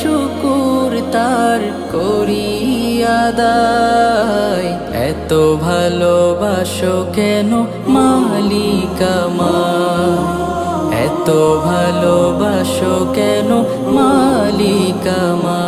শুকুর তার করি আদায় এত ভালোবাসো কেন মালিকামা এত ভালোবাসো কেন মালিকামা